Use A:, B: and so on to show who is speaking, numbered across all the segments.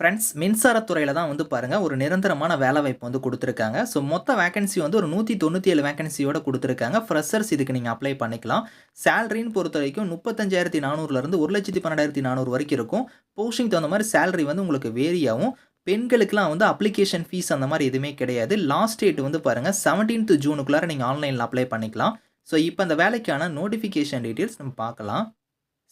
A: Friends மின்சாரத்துறையில் தான் வந்து பாருங்கள் ஒரு நிரந்தரமான வேலைவாய்ப்பு வந்து கொடுத்துருக்காங்க ஸோ மொத்த வேகன்சி வந்து ஒரு நூற்றி தொண்ணூற்றி ஏழு வேகன்சியோட கொடுத்துருக்காங்க ஃப்ரெஷர்ஸ் இதுக்கு நீங்கள் அப்ளை பண்ணிக்கலாம். சேலரின்னு பொறுத்தவரைக்கும் 35,400லேருந்து 1,12,400 வரைக்கும் இருக்கும். போஸ்டிங் தகுந்த மாதிரி சேலரி வந்து உங்களுக்கு வேரியாகும் பெண்களுக்கெலாம் பெண்களுக்குலாம் வந்து அப்ளிகேஷன் ஃபீஸ் அந்த மாதிரி எதுவுமே கிடையாது. லாஸ்ட் டேட் வந்து பாருங்க 17த் ஜூனுக்குள்ளார நீங்கள் ஆன்லைனில் அப்ளை பண்ணிக்கலாம். ஸோ இப்போ அந்த வேலைக்கான நோட்டிஃபிகேஷன் டீட்டெயில்ஸ் நம்ம பார்க்கலாம்.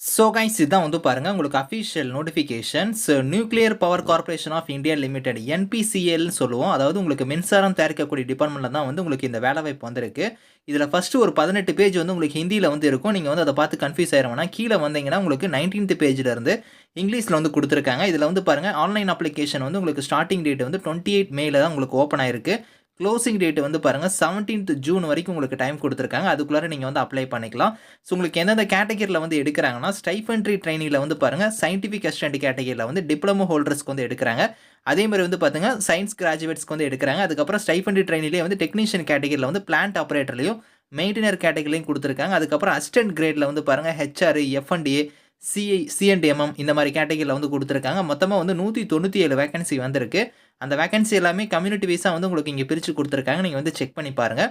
A: ஸோ கைஸ் இதுதான் வந்து பாருங்கள் உங்களுக்கு official notifications nuclear power corporation of India limited என்பிசிஎல்னு சொல்லுவோம். அதாவது உங்களுக்கு மின்சாரம் தயாரிக்கக்கூடிய டிபார்ட்மெண்ட்ல தான் வந்து உங்களுக்கு இந்த வேலைவாய்ப்பு வந்திருக்கு. இதில் ஃபஸ்ட்டு ஒரு 18 பேஜ் வந்து உங்களுக்கு ஹிந்தியில் வந்து இருக்கும். நீங்கள் வந்து அதை பார்த்து கன்ஃப்யூஸ் ஆயிர கீழே வந்தீங்கன்னா உங்களுக்கு 19த் பேஜ்ல இருந்து வந்து கொடுத்துருக்காங்க இதில் வந்து பாருங்க ஆன்லைன் அப்ளிகேஷன் வந்து உங்களுக்கு ஸ்டார்டிங் டேட் வந்து 28 மேல தான் உங்களுக்கு ஓப்பன் ஆயிருக்கு. க்ளோசிங் டேட் வந்து பாருங்க 17த் ஜூன் வரைக்கும் உங்களுக்கு டைம் கொடுத்துருக்காங்க. அதுக்குள்ளார நீங்கள் வந்து அப்ளை பண்ணிக்கலாம். ஸோ உங்களுக்கு எந்தெந்த கேட்டகரியில் வந்து எடுக்கிறாங்கன்னா ஸ்டைஃபன்ட்ரி ட்ரைனிங்கில் வந்து பாருங்க சயின்டிஃபிக் அசிஸ்டன்ட் கேட்டகரியில் வந்து டிப்ளமோ ஹோல்டர்ஸ்க்கு வந்து எடுக்கிறாங்க. அதே மாதிரி வந்து பார்த்திங்க சயின்ஸ் கிராஜுவேட்ஸ்க்கு வந்து எடுக்கிறாங்க. அதுக்கப்புறம் ஸ்டைஃபன்ட்ரி ட்ரைனிலே வந்து டெக்னீஷியன் கேட்டகரியில் வந்து பிளான்ட் ஆப்ரேட்டர்லையும் மெயின்டெய்னர் கேட்டகரிலையும் கொடுத்துருக்காங்க. அதுக்கப்புறம் அசிஸ்டன்ட் கிரேடில் வந்து பாருங்கள் ஹெச்ஆர், எஃப்என்டிஏ சிஐ சிஎன்டிஎம்எம் இந்த மாதிரி கேட்டகிரியில் வந்து கொடுத்துருக்காங்க. மொத்தமாக வந்து 197 வேக்கன்சி வந்திருக்கு. அந்த வேகன்சி எல்லாமே கம்யூனிட்டி வைஸாக வந்து உங்களுக்கு இங்கே பிரித்து கொடுத்துருக்காங்க. நீங்கள் வந்து செக் பண்ணி பாருங்கள்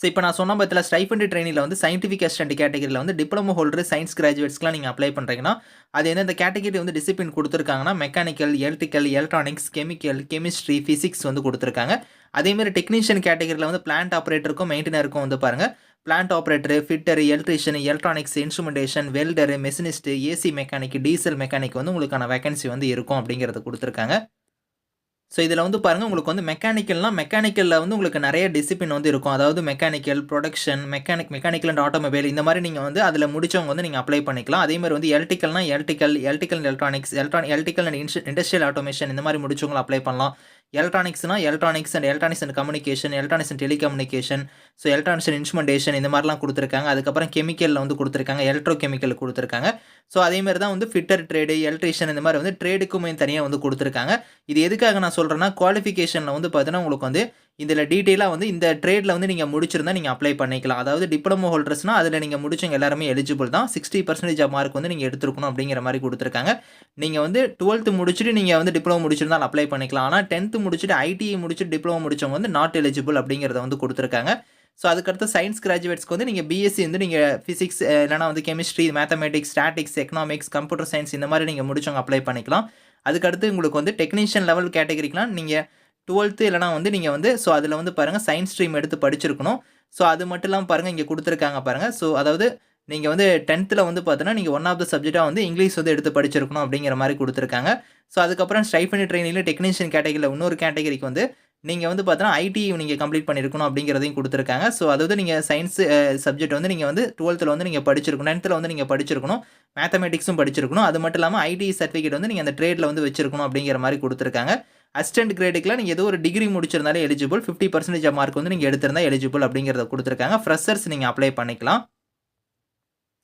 A: ஸோ இப்போ நான் சொன்ன பத்தில ஸ்டைஃபண்ட் ட்ரெயினில் வந்து சயின்டிஃபிக் அசிஸ்டன்ட் கேட்டகரியில் வந்து டிப்ளமோ ஹோல்டர், சயின்ஸ் கிராஜுவேட்ஸ்க்குலாம் நீங்கள் அப்ளை பண்ணுறீங்கன்னா அது எந்தெந்த கேட்டகரி வந்து டிசிப்ளின் கொடுத்துருக்காங்கன்னா mechanical, electrical, electronics, chemical, chemistry, physics வந்து கொடுத்துருக்காங்க. அதேமாதிரி டெக்னீஷியன் கேட்டகரியில் வந்து பிளான்ட் ஆப்ரேட்டருக்கும் மெயின்டெய்னருக்கும் வந்து பாருங்கள் plant operator fitter electrician electronics, instrumentation welder, machinist AC mechanic, diesel mechanic வந்து உங்களுக்கான வேகன்சி வந்து இருக்கும் அப்படிங்கிறத கொடுத்துருக்காங்க ஸோ இதில் வந்து பாருங்க உங்களுக்கு வந்து மெக்கானிக்கல்னால் மெக்கானிக்கலில் வந்து உங்களுக்கு நிறைய டிசிப்ளின் வந்து இருக்கும். அதாவது mechanical, production mechanic mechanical and automobile இந்த மாதிரி நீங்கள் வந்து அதில் முடிச்சவங்க வந்து நீங்கள் அப்ளை பண்ணிக்கலாம். அதே மாதிரி வந்து எலக்ட்ரிக்கல்னா electrical, electrical and electronics, electronic electrical and ins industrial automation இந்த மாதிரி முடிச்சவங்களை அப்ளை பண்ணலாம். எலக்ட்ரானிக்ஸ்னா electronics and electronics and communication, electronics and telecommunication, so electronics and instrumentation இந்த மாதிரிலாம் கொடுத்துருக்காங்க. அதுக்கப்புறம் கெமிக்கலில் வந்து கொடுத்துருக்காங்க. எலக்ட்ரோ கெமிக்கல் கொடுத்துருக்காங்க. ஸோ அதே தான் வந்து ஃபிட்டர் ட்ரேடு, எலக்ட்ரிஷியன் இந்த மாதிரி வந்து ட்ரேடுக்குமே தனியாக வந்து கொடுத்துருக்காங்க. இது எதுக்காக நான் சொல்கிறேன்னா குவாலிஃபிகேஷனில் வந்து பார்த்தீங்கன்னா உங்களுக்கு வந்து இதில் டீட்டெயிலாக வந்து இந்த ட்ரேடில் வந்து நீங்கள் முடிச்சிருந்தா நீங்கள் அப்ளை பண்ணிக்கலாம். அதாவது டிப்ளமோ ஹோல்டர்ஸ்னா அதில் நீங்கள் முடிச்சவங்க எல்லாருமே எலிஜிபிள் தான். 60% மார்க் வந்து நீங்கள் எடுத்துருக்கணும் அப்படிங்கிற மாதிரி கொடுத்துருக்காங்க நீங்கள் வந்து 12த் முடிச்சுட்டு நீங்கள் வந்து டிப்ளமோ முடிச்சிருந்தாலும் அப்ளை பண்ணிக்கலாம். ஆனால் டென்த்து முடிச்சுட்டு ஐடிஐ முடிச்சுட்டு டிப்ளமோ முடிச்சவங்க வந்து நாட் எலிஜிபிள் அப்படிங்கிறத வந்து கொடுத்துருக்காங்க ஸோ அதுக்கடுத்து சயின்ஸ் கிராஜுவேட்ஸ்க்கு வந்து நீங்கள் பிஎஸ்சி வந்து நீங்கள் ஃபிசிக்ஸ் இல்லைனா வந்து chemistry, mathematics, statics, economics, computer science இந்த மாதிரி நீங்கள் முடிச்சவங்க அப்ளை பண்ணிக்கலாம். அதுக்கடுத்து உங்களுக்கு வந்து டெக்னீஷியன் லெவல் கேட்டகரிக்கெலாம் நீங்கள் டுவெல்த்து இல்லைனா வந்து நீங்கள் வந்து ஸோ அதில் வந்து பாருங்கள் சயின்ஸ் ஸ்ட்ரீம் எடுத்து படிச்சிருக்கணும். ஸோ அது மட்டும் இல்லாமல் பாருங்கள் இங்கே கொடுத்துருக்காங்க பாருங்கள் ஸோ அதாவது நீங்கள் வந்து 10த்ல வந்து பார்த்தீங்கன்னா நீங்கள் ஒன் ஆஃப் த சப்ஜெக்டாக வந்து இங்கிலீஷ் வந்து எடுத்து படிச்சிருக்கணும் அப்படிங்கிற மாதிரி கொடுத்துருக்காங்க ஸோ அதுக்கப்புறம் ஸ்டைஃபன்ட்ரி ட்ரெய்னில டெக்னீஷியன் கேட்டகரியில் இன்னொரு கேட்டகரிக்கு வந்து நீங்கள் வந்து பாத்தீங்கன்னா, ஐடி நீங்கள் கம்ப்ளீட் பண்ணியிருக்கணும் அப்படிங்கிறதையும் கொடுத்துருக்காங்க ஸோ அதாவது நீங்கள் சயின்ஸ் சப்ஜெக்ட் வந்து நீங்கள் வந்து 12த்ல வந்து நீங்கள் படிச்சிருக்கணும். டென்த்தில் வந்து நீங்கள் படிச்சிருக்கணும். மேத்தமெட்டிக்ஸும் படிச்சிருக்கணும். அது மட்டும் இல்லாமல் ஐடி சர்டிஃபிகேட் வந்து நீங்கள் அந்த ட்ரேட்ல வந்து வச்சிருக்கணும் அப்படிங்கிற மாதிரி கொடுத்துருக்காங்க அசிஸ்டன்ட் கிரேடுக்குலாம் நீங்கள் ஏதோ ஒரு டிகிரி முடிச்சிருந்தாலே எலிஜிபிள். 50% மார்க் வந்து நீங்கள் எடுத்திருந்தால் எலிஜிபிள் அப்படிங்கிறத கொடுத்துருக்காங்க ஃப்ரெஷர்ஸ் நீங்கள் அப்ளை பண்ணிக்கலாம்.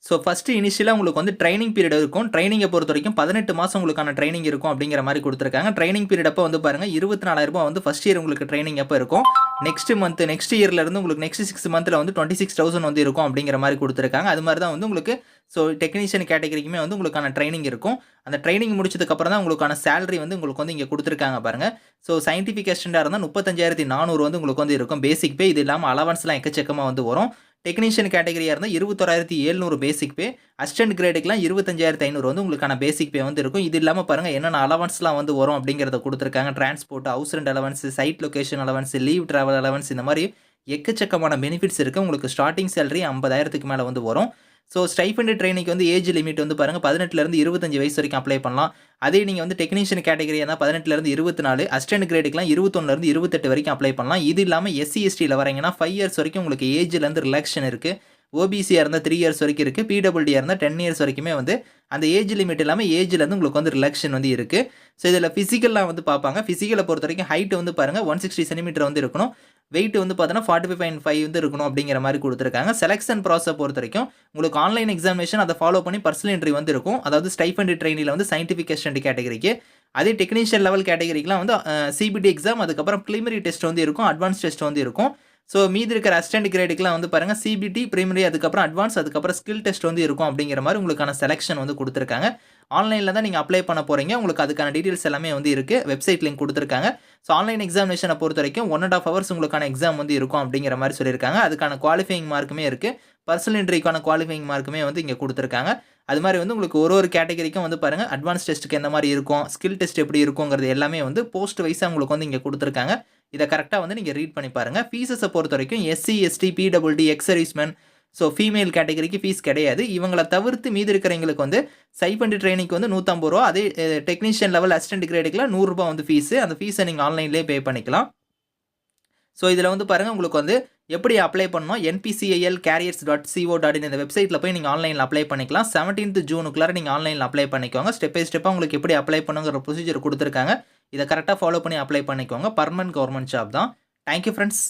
A: ஸோ ஃபஸ்ட்டு இனிஷியலாக உங்களுக்கு வந்து ட்ரைனிங் பீரியட் இருக்கும். ட்ரைனிங்கை பொறுத்த வரைக்கும் பதினெட்டு மாதம் உங்களுக்கான ட்ரைனிங் இருக்கும் அப்படிங்கிற மாதிரி கொடுத்துருக்காங்க ட்ரைனிங் பீரியட் அப்போ வந்து பாருங்கள் இருபத்தி நாலாயிரரூபா வந்து ஃபர்ஸ்ட் இயர் உங்களுக்கு ட்ரைனிங் அப்போ இருக்கும். நெக்ஸ்ட் மந்த் நெக்ஸ்ட் இயர்லேருந்து உங்களுக்கு நெக்ஸ்ட் சிக்ஸ் மந்த்தில் வந்து 26,000 வந்து இருக்கும் அப்படிங்கிற மாதிரி கொடுத்துருக்காங்க அது மாதிரி தான் வந்து உங்களுக்கு ஸோ டெக்னீஷியன் கேட்டகரிக்குமே வந்து உங்களுக்கான ட்ரைனிங் இருக்கும். அந்த ட்ரைனிங் முடிச்சதுக்கப்புறம் தான் உங்களுக்கான சேலரி வந்து உங்களுக்கு வந்து இங்கே கொடுத்துருக்காங்க பாருங்க. ஸோ சயின்டிஃபிகேஷன்டாக இருந்தால் முப்பத்தஞ்சாயிரத்தி நானூறு வந்து உங்களுக்கு வந்து இருக்கும். பேசிக் பே இது இல்லாமல் அலவன்ஸ்லாம் எக்கச்சக்கமாக வந்து வரும். டெக்னீஷியன் இருந்தால் இருந்தா 21,700 பேசிக் பே. அசிஸ்டன்ட் கிரேடுக்குலாம் 25,500 வந்து உங்களுக்கான பேசிக் பே வந்து இருக்கும். இது இல்லாமல் பாருங்கள் என்னென்ன அலவன்ஸ்லாம் வந்து வரும் அப்படிங்கிறத கொடுத்துருக்காங்க transport, house rent allowance, site location allowance, leave travel allowance இந்த மாதிரி எக்கச்சக்கமான பெனிஃபிட்ஸ் இருக்குது உங்களுக்கு ஸ்டார்டிங் சேலரி ஐம்பதாயிரத்துக்கு மேலே வந்து வரும். ஸோ ஸ்டைஃபண்ட் ட்ரெய்னிக்கு வந்து ஏஜ் லிமிட் வந்து பாருங்கள் பதினெட்டுலேருந்து இருபத்தஞ்சு வயசு வரைக்கும் அப்ளை பண்ணலாம். அதே நீங்கள் வந்து டெக்னீஷியன் கேட்டகரியா இருந்தா 18லேருந்து 24, அசிஸ்டன்ட் கிரேடுக்குலாம் 21லேருந்து 28 வரைக்கும் அப்ளை பண்ணலாம். இது இல்லாமல் எஸ்சி, எஸ்டியில் வரீங்கன்னா ஃபைவ் இயர்ஸ் வரைக்கும் உங்களுக்கு ஏஜ்லேருந்து ரிலாக்ஷன் இருக்குது ஓபிசியாக இருந்தால் த்ரீ இயர்ஸ் வரைக்கும் இருக்குது பிடபிள்டியாக இருந்தால் டென் இயர்ஸ் வரைக்குமே வந்து அந்த ஏஜ் லிமிட் இல்லாம ஏஜ்லேருந்து உங்களுக்கு வந்து ரிலக்ஷன் வந்து இருக்குது ஸோ இதில் பிசிக்கல்லாம் வந்து பார்ப்பாங்க ஃபிசிக்கலை பொறுத்த வரைக்கும் ஹைட் வந்து பாருங்க 160 சென்டிமீட்டர் வந்து இருக்கணும். வெயிட் வந்து பாத்தீங்கன்னா 45.5 வந்து இருக்கணும் அப்படிங்கிற மாதிரி கொடுத்துருக்காங்க செலெக்ஷன் ப்ராசஸ் பொறுத்த வரைக்கும் உங்களுக்கு ஆன்லைன் எக்ஸாமினேஷன் அதை ஃபாலோ பண்ணி பர்சனல் இன்ட்ரி வந்து இருக்கும். அதாவது ஸ்டைஃபண்ட் ட்ரெயினில் வந்து சயின்டிஃபிகேஷன் அசிஸ்டன்ட் கேட்டகரிக்கு. அதே டெக்னீஷியன் லெவல் கேட்டகரிக்கெலாம் வந்து சிபிடி எக்ஸாம் அதுக்கப்புறம் பிரிலிமினரி டெஸ்ட் வந்து இருக்கும். அட்வான்ஸ் டெஸ்ட் வந்து இருக்கும். ஸோ மீதி இருக்கிற அசிஸ்டன்ட் கிரேடுக்குலாம் வந்து பாருங்கள் சிபிடி பிரைமரி அதுக்கப்புறம் அட்வான்ஸ் அதுக்கப்புறம் ஸ்கில் டெஸ்ட் வந்து இருக்கும் அப்படிங்கிற மாதிரி உங்களுக்கான செலெக்ஷன் வந்து கொடுத்துருக்காங்க. ஆன்லைனில் தான் நீங்கள் அப்ளை பண்ண போகிறீங்க உங்களுக்கு அதுக்கான டீட்டெயில்ஸ் எல்லாமே வந்து இருக்குது வெப்சைட் லிங்க் கொடுத்துருக்காங்க. ஸோ ஆன்லைன் எக்ஸாமினேஷனை பொறுத்த வரைக்கும் ஒன் அண்ட் ஆஃப் ஹவர்ஸ் உங்களுக்கான எக்ஸாம் வந்து இருக்கும் அப்படிங்கிற மாதிரி சொல்லியிருக்காங்க. அதுக்கான குவாலிஃபைங் மார்க்குமே இருக்குது பர்சனல் இன்ட்ரிக்கான குவாலிஃபைங் மார்க்குமே வந்து இங்கே கொடுத்துருக்காங்க. அது மாதிரி வந்து உங்களுக்கு ஒரு ஒரு கேட்டகரிக்கும் வந்து பாருங்கள் அட்வான்ஸ் டெஸ்ட்டுக்கு எந்த மாதிரி இருக்கும் ஸ்கில் டெஸ்ட் எப்படி இருக்குங்கிறது எல்லாமே வந்து போஸ்ட் வைஸாக உங்களுக்கு வந்து இங்கே கொடுத்துருக்காங்க. இதை கரெக்டாக வந்து நீங்கள் ரீட் பண்ணி பாருங்கள் ஃபீஸஸை பொறுத்த வரைக்கும் SC ST PWD ex serviceman so female கேட்டகரிக்கு ஃபீஸ் கிடையாது. இவங்களை தவிர்த்து மீதி இருக்கிறவங்களுக்கு வந்து சைபண்டி ட்ரைனிங்க்கு வந்து நூற்றம்பது ரூபா. அதே டெக்னீஷியன் லெவல் அசிஸ்டன்ட் கிரேடுக்குலாம் நூறுரூபா வந்து ஃபீஸு அந்த ஃபீஸை நீங்கள் ஆன்லைன்லேயே பே பண்ணிக்கலாம். ஸோ இதில் வந்து பாருங்கள் உங்களுக்கு வந்து எப்படி அப்ளை பண்ணணும்? NPCIL careers dot co dot இந்த வெப்சைட்டில் போய் நீங்கள் ஆன்லைனில் அப்ளை பண்ணிக்கலாம். செவன்டீன்த் ஜூனுக்குள்ளார நீங்கள் ஆன்லைனில் அப்ளை பண்ணிக்கோங்க. ஸ்டெப் பை ஸ்டெப்பாக உங்களுக்கு எப்படி அப்ளை பண்ணுங்கிற ப்ரொசீஜர் கொடுத்துருக்காங்க. இதை கரெக்டாக ஃபாலோ பண்ணி அப்ளை பண்ணிக்கோங்க. பர்மனன்ட் கவர்மெண்ட் ஜாப் தான். Thank you friends